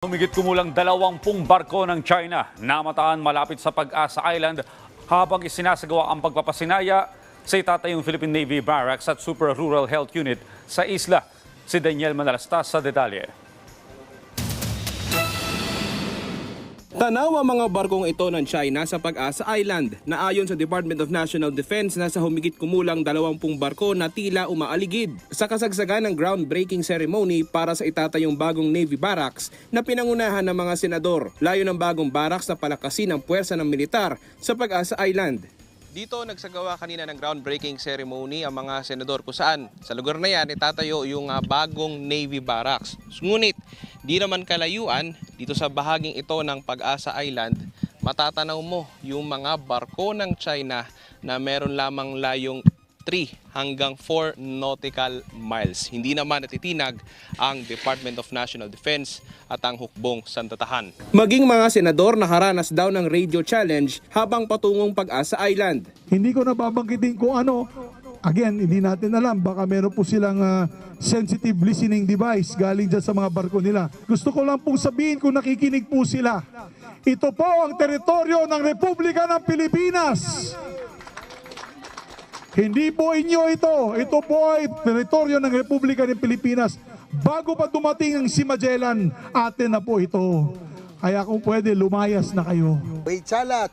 Humigit kumulang dalawampung barko ng China namataan malapit sa Pag-asa Island habang isinasagawa ang pagpapasinaya sa itatayong Philippine Navy Barracks at Super Rural Health Unit sa isla. Si Daniel Manalastas sa detalye. Tanaw ang mga barkong ito ng China sa Pag-asa Island na ayon sa Department of National Defense nasa humigit kumulang 20 barko na tila umaaligid sa kasagsagan ng groundbreaking ceremony para sa itatayong bagong Navy Barracks na pinangunahan ng mga senador. Layo ng bagong barracks na palakasin ang puwersa ng militar sa Pag-asa Island. Dito nagsagawa kanina ng groundbreaking ceremony ang mga senador kung saan sa lugar na yan itatayo yung ah, bagong Navy Barracks. Ngunit di naman kalayuan dito sa bahaging ito ng Pag-asa Island matatanaw mo yung mga barko ng China na meron lamang layong 3 hanggang 4 nautical miles. Hindi naman natitinag ang Department of National Defense at ang hukbong sandatahan. Maging mga senador nakaranas daw ng radio challenge habang patungong Pag-asa Island. Hindi ko nababanggitin kung ano. Again, hindi natin alam. Baka meron po silang ah, sensitive listening device galing dyan sa mga barko nila. Gusto ko lang pong sabihin kung nakikinig po sila. Ito po ang teritoryo ng Republika ng Pilipinas. Hindi po inyo ito. Ito po ay teritoryo ng Republika ng Pilipinas. Bago pa dumating ang si Magellan, atin na po ito. Kaya kung pwede, lumayas na kayo. Wait, Chala,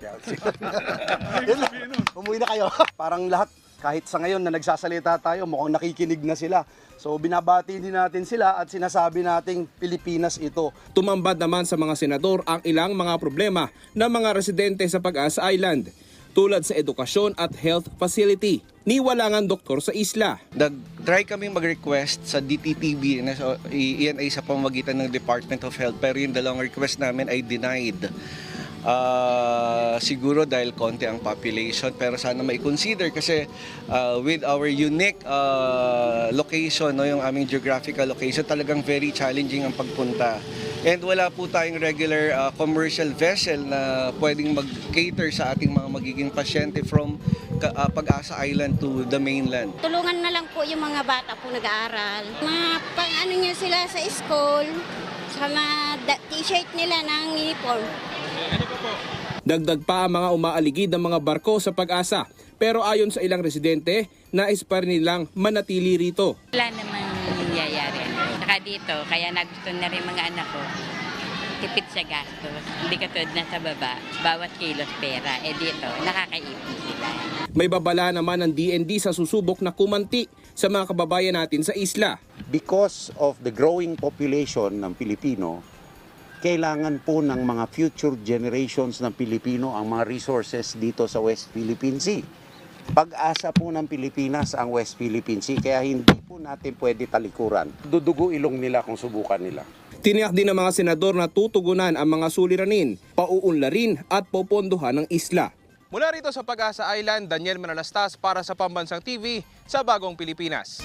lang. Umuwi na kayo. Parang lahat, kahit sa ngayon na nagsasalita tayo, mukhang nakikinig na sila. So binabati din natin sila at sinasabi nating Pilipinas ito. Tumambad naman sa mga senador ang ilang mga problema ng mga residente sa Pag-asa Island tulad sa edukasyon at health facility. Niwalangan doktor sa isla. Nag-try kaming mag-request sa DTTB na so, i- iyan ay sa pamamagitan ng Department of Health pero yung dalawang request namin ay denied. Ah, siguro dahil konti ang population pero sana may consider kasi ah, with our unique ah, location no yung aming geographical location talagang very challenging ang pagpunta and wala po tayong regular ah, commercial vessel na pwedeng mag-cater sa ating mga magiging pasyente from ah, Pag-asa Island to the mainland Tulungan na lang po yung mga bata po nag-aaral. Mga pang ano nyo sila sa school, sa mga t-shirt nila ng uniform. Dagdag pa ang mga umaaligid ng mga barko sa pag-asa. Pero ayon sa ilang residente, nais pa rin nilang manatili rito. Wala namang nangyayari. Saka dito, kaya nagusto na rin mga anak ko, tipid sa gastos. Hindi katulad na sa baba, bawat kilos pera. Eh dito, nakakaipon sila. May babala naman ng DND sa susubok na kumanti sa mga kababayan natin sa isla. because of the growing population ng Pilipino, kailangan po ng mga future generations ng Pilipino ang mga resources dito sa West Philippine Sea. Pag-asa po ng Pilipinas ang West Philippine Sea, kaya hindi po natin pwede talikuran. Dudugo ilong nila kung subukan nila. Tiniyak din ng mga senador na tutugunan ang mga suliranin, pauunlarin at popondohan ng isla. Mula rito sa Pag-asa Island, Daniel Manalastas para sa Pambansang TV sa Bagong Pilipinas.